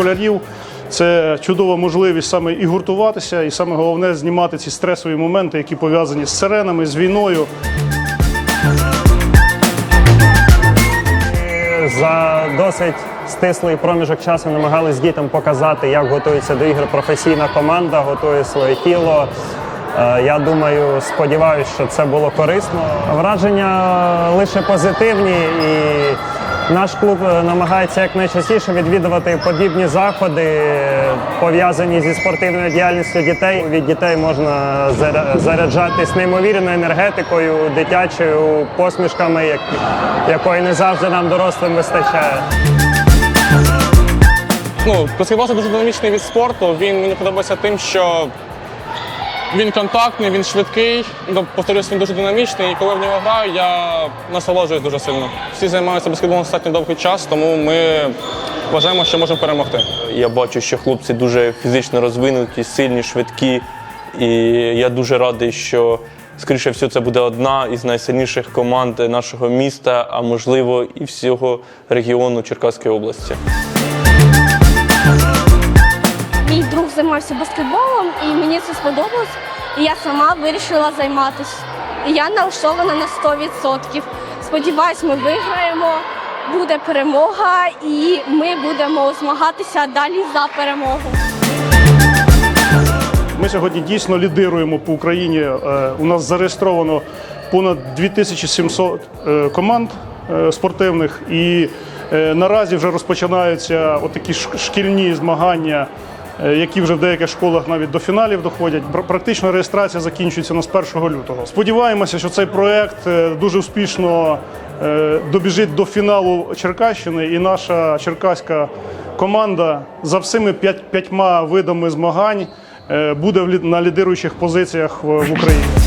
школярів. Це чудова можливість саме і гуртуватися, і саме головне знімати ці стресові моменти, які пов'язані з сиренами, з війною. За досить стислий проміжок часу намагались дітям показати, як готується до ігор професійна команда, готує своє тіло. Е, Я думаю, сподіваюся, що це було корисно. Враження лише позитивні, і наш клуб е, намагається якнайчастіше відвідувати подібні заходи, пов'язані зі спортивною діяльністю дітей. Від дітей можна заря- заряджатись неймовірною енергетикою, дитячою посмішками, якої не завжди нам дорослим вистачає. Ну, баскетбол це дуже динамічний від спорту. Він мені подобається тим, що він контактний, він швидкий. Ну, повторюсь, він дуже динамічний. І коли в нього граю, я насолоджуюсь дуже сильно. Всі займаються баскетболом достатньо довгий час, тому ми вважаємо, що можемо перемогти. Я бачу, що хлопці дуже фізично розвинуті, сильні, швидкі. І я дуже радий, що, скоріше всього, це буде одна із найсильніших команд нашого міста, а можливо і всього регіону Черкаської області. Мій друг займався баскетболом, і мені це сподобалось. І я сама вирішила займатися. Я налаштована на 100%. Сподіваюсь, ми виграємо, буде перемога, і ми будемо змагатися далі за перемогу. Ми сьогодні дійсно лідируємо по Україні. Е, У нас зареєстровано понад 2700 е, команд е, спортивних, і наразі вже розпочинаються отакі шкільні змагання. Е, Які вже в деяких школах навіть до фіналів доходять. Пр- Практично реєстрація закінчується на з 1 лютого. Сподіваємося, що цей проект е, дуже успішно е, добіжить до фіналу Черкащини, і наша черкаська команда за всіми п'ять- п'ятьма видами змагань буде на лідируючих позиціях в Україні.